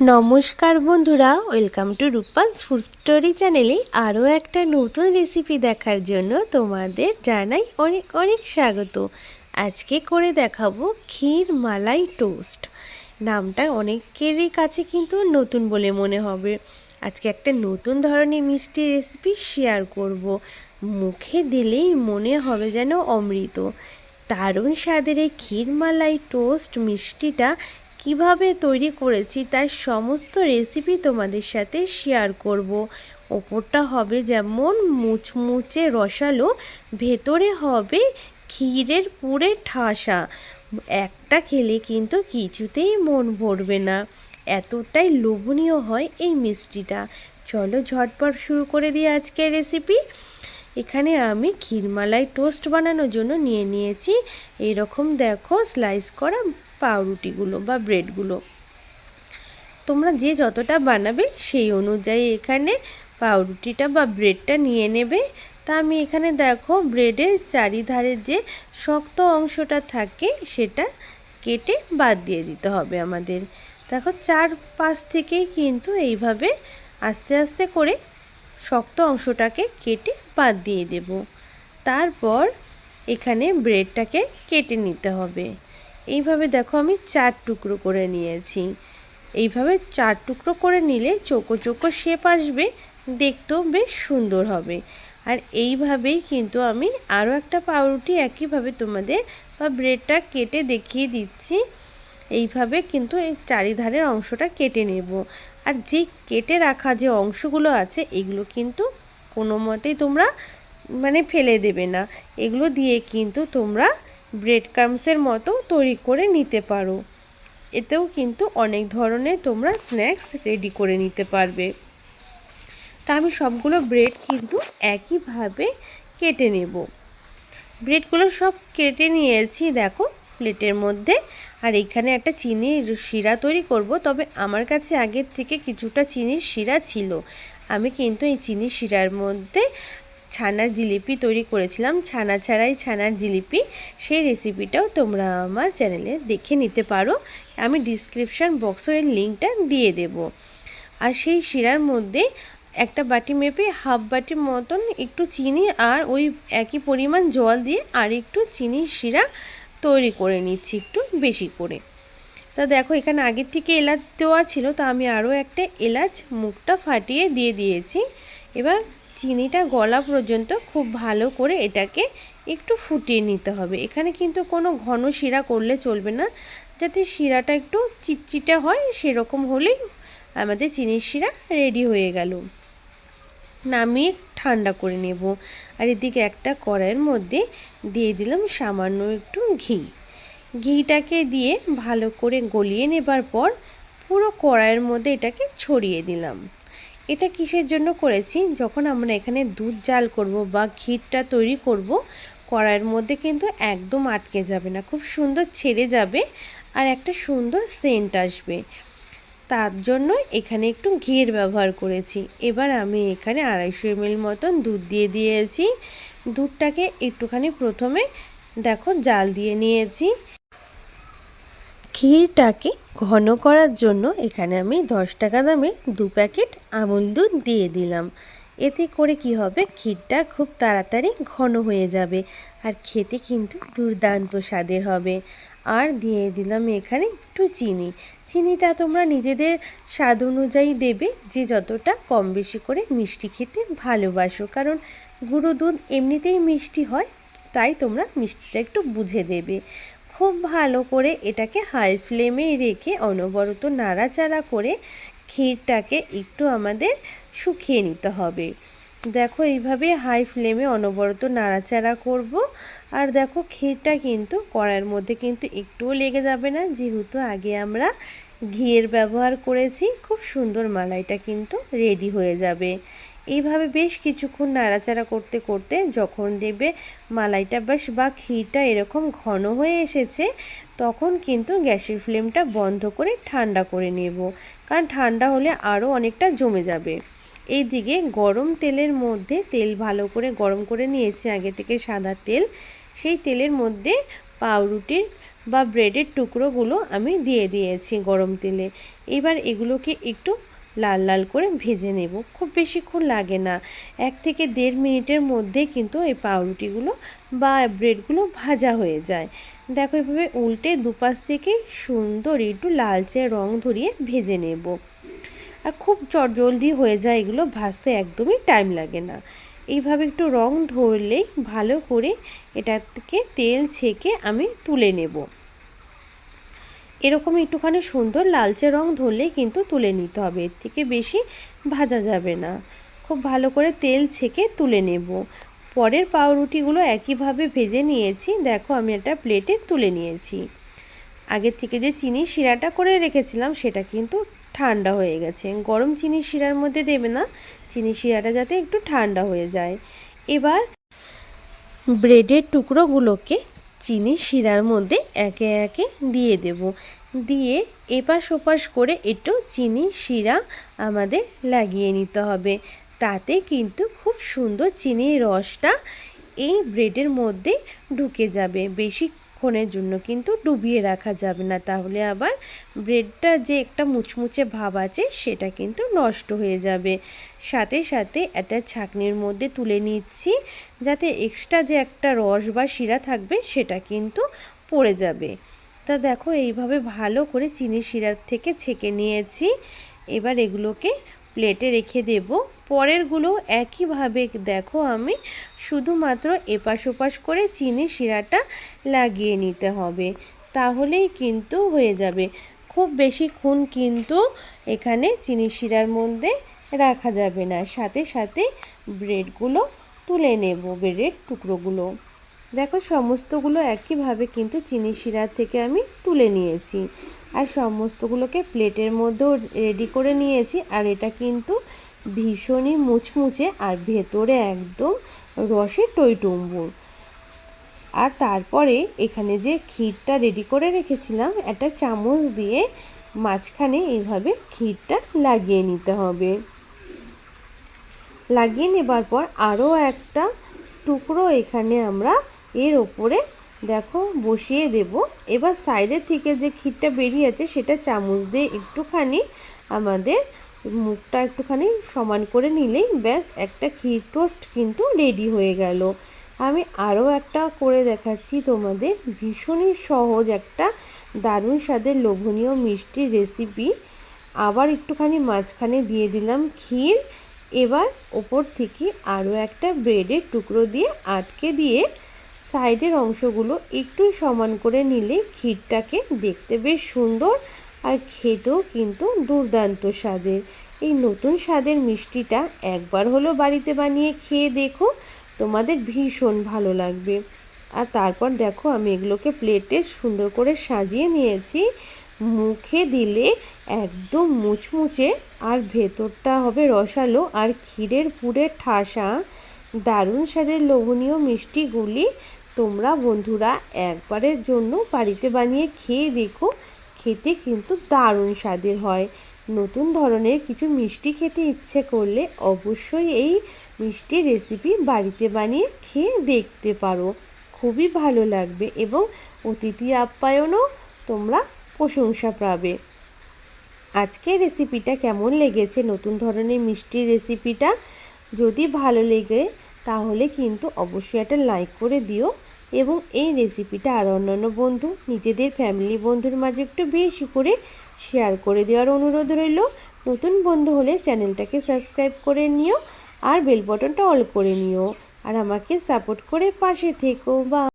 নমস্কার বন্ধুরা welcome to Rupa's food story চ্যানেলে আরও একটা নতুন রেসিপি দেখার জন্য তোমাদের জানাই অনেক অনেক স্বাগত। আজকে করে দেখাবো ক্ষীর মালাই টোস্ট নামটা অনেকেরই কাছে কিন্তু নতুন বলে মনে হবে। আজকে একটা নতুন ধরনের মিষ্টি রেসিপি শেয়ার করব। মুখে দিলেই মনে হবে যেন অমৃত। দারুণ স্বাদের এই ক্ষীর মালাই টোস্ট মিষ্টিটা কীভাবে তৈরি করেছি তার সমস্ত রেসিপি তোমাদের সাথে শেয়ার করব। ওপরটা হবে যেমন মুচমুচে রসালো, ভেতরে হবে ক্ষীরের পুরে ঠাসা। একটা খেলে কিন্তু কিছুতেই মন ভরবে না। এতটাই লোভনীয় হয় এই মিষ্টিটা। চলো ঝটপট শুরু করে দিই আজকের রেসিপি এখানে আমি ক্ষীরমালাই টোস্ট বানানোর জন্য নিয়ে নিয়েছি। এরকম দেখো স্লাইস করা পাউরুটিগুলো বা ব্রেডগুলো। তোমরা যে যতটা বানাবে সেই অনুযায়ী এখানে পাউরুটিটা বা ব্রেডটা নিয়ে নেবে। তা আমি এখানে দেখো, ব্রেডের চারিধারের যে শক্ত অংশটা থাকে সেটা কেটে বাদ দিয়ে দিতে হবে আমাদের। দেখো চার পাশ থেকেই কিন্তু এইভাবে আস্তে আস্তে করে শক্ত অংশটাকে কেটে বাদ দিয়ে দেব। তারপর এখানে ব্রেডটাকে কেটে নিতে হবে। এইভাবে দেখো আমি চার টুকরো করে নিয়েছি। এইভাবে চার টুকরো করে নিলে চোখো চোখো শেপ আসবে, দেখতেও বেশ সুন্দর হবে। আর এইভাবেই কিন্তু আমি আরও একটা পাউরুটি একইভাবে তোমাদের বা ব্রেডটা কেটে দেখিয়ে দিচ্ছি। এইভাবে কিন্তু এই চারিধারের অংশটা কেটে নেব। আর যে কেটে রাখা যে অংশগুলো আছে, এগুলো কিন্তু কোনো মতেই তোমরা মানে ফেলে দেবে না। এগুলো দিয়ে কিন্তু তোমরা ব্রেড ক্রামসের মতো তৈরি করে নিতে পারো। এতেও কিন্তু অনেক ধরনের তোমরা স্ন্যাক্স রেডি করে নিতে পারবে। তা আমি সবগুলো ব্রেড কিন্তু একইভাবে কেটে নেব। ব্রেডগুলো সব কেটে নিয়েছি দেখো প্লেটের মধ্যে। আর এখানে একটা চিনির শিরা তৈরি করব, তবে আমার কাছে আগের থেকে কিছুটা চিনির শিরা ছিল। আমি কিন্তু এই চিনির শিরার মধ্যে ছানার জিলিপি তৈরি করেছিলাম। ছানা ছাড়াই ছানার জিলিপি, সেই রেসিপিটাও তোমরা আমার চ্যানেলে দেখে নিতে পারো। আমি ডিসক্রিপশান বক্সের লিঙ্কটা দিয়ে দেব। আর সেই শিরার মধ্যে একটা বাটি মেপে হাফ বাটির মতন একটু চিনি আর ওই একই পরিমাণ জল দিয়ে আর একটু চিনির শিরা তৈরি করে নিচ্ছি একটু বেশি করে। তা দেখো, এখানে আগের থেকে এলাচ দেওয়া ছিল, তা আমি আরও একটা এলাচ মুখটা ফাটিয়ে দিয়ে দিয়েছি। এবার চিনিটা গলা পর্যন্ত খুব ভালো করে এটাকে একটু ফুটিয়ে নিতে হবে। এখানে কিন্তু কোনো ঘন শিরা করলে চলবে না। যাতে শিরাটা একটু চিটচিটে হয়, সেরকম হলেই আমাদের চিনির শিরা রেডি হয়ে গেল। নামিয়ে ঠান্ডা করে নেব। আর এদিকে একটা কড়াইয়ের মধ্যে দিয়ে দিলাম সামান্য একটু ঘি। ঘিটাকে দিয়ে ভালো করে গলিয়ে নেবার পর পুরো কড়াইয়ের মধ্যে এটাকে ছড়িয়ে দিলাম। এটা কিসের জন্য করেছি? যখন আমরা এখানে দুধ জাল করব বা ক্ষীরটা তৈরি করব, কড়াইয়ের মধ্যে কিন্তু একদম আটকে যাবে না। খুব সুন্দর ছেড়ে যাবে আর একটা সুন্দর সেন্ট আসবে। তার জন্য এখানে একটু ঘিয়ের ব্যবহার করেছি। এবার আমি এখানে আড়াইশো এমএল মতন দুধ দিয়ে দিয়েছি। দুধটাকে একটুখানি প্রথমে দেখো জাল দিয়ে নিয়েছি। ক্ষীরটাকে ঘন করার জন্য এখানে আমি দশ টাকা দামে দু প্যাকেট আমুল দুধ দিয়ে দিলাম। এতে করে কি হবে? ক্ষীরটা খুব তাড়াতাড়ি ঘন হয়ে যাবে আর খেতে কিন্তু দুর্দান্ত স্বাদের হবে। আর দিয়ে দিলাম এখানে একটু চিনি। চিনিটা তোমরা নিজেদের স্বাদ অনুযায়ী দেবে, যে যতটা কম বেশি করে মিষ্টি খেতে ভালোবাসো। কারণ গুঁড়ো দুধ এমনিতেই মিষ্টি হয়, তাই তোমরা মিষ্টিটা একটু বুঝে দেবে। খুব ভালো করে এটাকে হাই ফ্লেমে রেখে অনবরত নাড়াচাড়া করে ক্ষীরটাকে একটু আমাদের শুকিয়ে নিতে হবে। দেখো এইভাবে হাই ফ্লেমে অনবরত নাড়াচাড়া করব। আর দেখো ক্ষীরটা কিন্তু কড়াইয়ের মধ্যে কিন্তু একটুও লেগে যাবে না। যেহেতু আগে আমরা ঘিয়ের ব্যবহার করেছি, খুব সুন্দর মালাইটা কিন্তু রেডি হয়ে যাবে। এইভাবে বেশ কিছুক্ষণ নাড়াচাড়া করতে করতে যখন দেখবে মালাইটা বেশ বা ক্ষীরটা এরকম ঘন হয়ে এসেছে, তখন কিন্তু গ্যাসের ফ্লেমটা বন্ধ করে ঠান্ডা করে নেব। কারণ ঠান্ডা হলে আরও অনেকটা জমে যাবে। এই দিকে গরম তেলের মধ্যে, তেল ভালো করে গরম করে নিয়েছি আগে থেকে সাদা তেল। সেই তেলের মধ্যে পাউরুটির বা ব্রেডের টুকরোগুলো আমি দিয়ে দিয়েছি গরম তেলে। এবার এগুলোকে একটু লাল লাল করে ভেজে নেব। খুব বেশিক্ষণ লাগে না। এক থেকে দেড় মিনিটের মধ্যে কিন্তু এই পাউরুটিগুলো বা ব্রেডগুলো ভাজা হয়ে যায়। দেখো এভাবে উল্টে দুপাশ থেকে সুন্দর একটু লালচে রং ধরিয়ে ভেজে নেব। আর খুব জলদি হয়ে যায় এগুলো ভাজতে একদমই টাইম লাগে না। এইভাবে একটু রং ধরলেই ভালো করে এটাকে তেল ছেঁকে আমি তুলে নেব। এরকম একটুখানি সুন্দর লালচে রং ধরলেই কিন্তু তুলে নিতে হবে। এর থেকে বেশি ভাজা যাবে না। খুব ভালো করে তেল ছেঁকে তুলে নেব। পরের পাউরুটিগুলো একইভাবে ভেজে নিয়েছি। দেখো, আমি একটা প্লেটে তুলে নিয়েছি। আগে থেকে যে চিনি শিরাটা করে রেখেছিলাম, সেটা কিন্তু ঠান্ডা হয়ে গেছে। গরম চিনি শিরার মধ্যে দেবে না। চিনি শিরাটা যাতে একটু ঠান্ডা হয়ে যায়। এবার ব্রেডের টুকরোগুলোকে চিনি শিরার মধ্যে একে একে দিয়ে দেব। দিয়ে এপাশ ওপাশ করে একটু চিনি শিরা আমাদের লাগিয়ে নিতে হবে। তাতে কিন্তু খুব সুন্দর চিনির রসটা এই ব্রেডের মধ্যে ঢুকে যাবে। বেশি ক্ষণের জন্য কিন্তু ডুবিয়ে রাখা যাবে না। তাহলে আবার ব্রেডটা যে একটা মুচমুচে ভাব আছে, সেটা কিন্তু নষ্ট হয়ে যাবে। সাথে সাথে একটা ছাকনির মধ্যে তুলে নিচ্ছি, যাতে এক্সট্রা যে একটা রস বা শিরা থাকবে, সেটা কিন্তু পড়ে যাবে। তা দেখো, এইভাবে ভালো করে চিনি শিরার থেকে ছেঁকে নিয়েছি। এবার এগুলোকে প্লেটে রেখে দেব। পরেরগুলো একইভাবে দেখো আমি শুধুমাত্র এপাশ ওপাশ করে চিনি শিরাটা লাগিয়ে নিতে হবে। তাহলেই কিন্তু হয়ে যাবে। খুব বেশিক্ষণ কিন্তু এখানে চিনি শিরার মধ্যে রাখা যাবে না। সাথে সাথে ব্রেডগুলো তুলে নেব, ব্রেডের টুকরোগুলো। দেখো সমস্তগুলো একইভাবে কিন্তু চিনি শিরার থেকে আমি তুলে নিয়েছি। আর সমস্তগুলোকে প্লেটের মধ্যেও রেডি করে নিয়েছি। আর এটা কিন্তু ভীষণই মুচমুচে আর ভেতরে একদম রসে টইটুম্বুর। আর তারপরে এখানে যে ক্ষীরটা রেডি করে রেখেছিলাম, একটা চামচ দিয়ে মাঝখানে এইভাবে ক্ষীরটা লাগিয়ে নিতে হবে। লাগিয়ে নেবার পর আরও একটা টুকরো এখানে আমরা এর ওপরে, দেখো, বসিয়ে দেব। এবার সাইডের থেকে যে ক্ষীরটা বেরিয়েছে সেটা চামচ দিয়ে একটুখানি আমাদের মুখটা একটুখানি সমান করে নিলেই ব্যাস একটা ক্ষীর টোস্ট কিন্তু রেডি হয়ে গেল। আমি আরও একটা করে দেখাচ্ছি তোমাদের। ভীষণই সহজ একটা দারুণ স্বাদের লোভনীয় মিষ্টির রেসিপি আবার একটুখানি মাঝখানে দিয়ে দিলাম ক্ষীর। এবার ওপর থেকে আরও একটা ব্রেডের টুকরো দিয়ে আটকে দিয়ে সাইডের অংশগুলো একটু সমান করে নিলে ক্ষীরটাকে দেখতে বেশ সুন্দর আর খেতেও কিন্তু দুর্দান্ত স্বাদের। এই নতুন স্বাদের মিষ্টিটা একবার হলো বাড়িতে বানিয়ে খেয়ে দেখো, তোমাদের ভীষণ ভালো লাগবে। আর তারপর দেখো আমি এগুলোকে প্লেটে সুন্দর করে সাজিয়ে নিয়েছি। মুখে দিলে একদম মুচমুচে আর ভেতরটা হবে রসালো আর ক্ষীরের পুরে ঠাসা। দারুণ স্বাদের লোভনীয় মিষ্টিগুলি তোমরা বন্ধুরা একবারের জন্য বাড়িতে বানিয়ে খেয়ে দেখো। খেতে কিন্তু দারুণ স্বাদের হয়। নতুন ধরনের কিছু মিষ্টি খেতে ইচ্ছে করলে অবশ্যই এই মিষ্টি রেসিপি বাড়িতে বানিয়ে খেয়ে দেখতে পারো। খুবই ভালো লাগবে এবং অতিথি আপ্যায়নও তোমরা প্রশংসা পাবে। আজকের রেসিপিটা কেমন লেগেছে? নতুন ধরনের মিষ্টির রেসিপিটা যদি ভালো লেগে, তাহলে কিন্তু অবশ্যই একটা লাইক করে দিও। এবং এই রেসিপিটা আর অন্যান্য বন্ধু, নিজেদের ফ্যামিলি বন্ধুর মাঝে একটু বেশি করে শেয়ার করে দেওয়ার অনুরোধ রইল। নতুন বন্ধু হলে চ্যানেলটাকে সাবস্ক্রাইব করে নিও আর বেল বটনটা অল করে নিও। আর আমাকে সাপোর্ট করে পাশে থেকো বা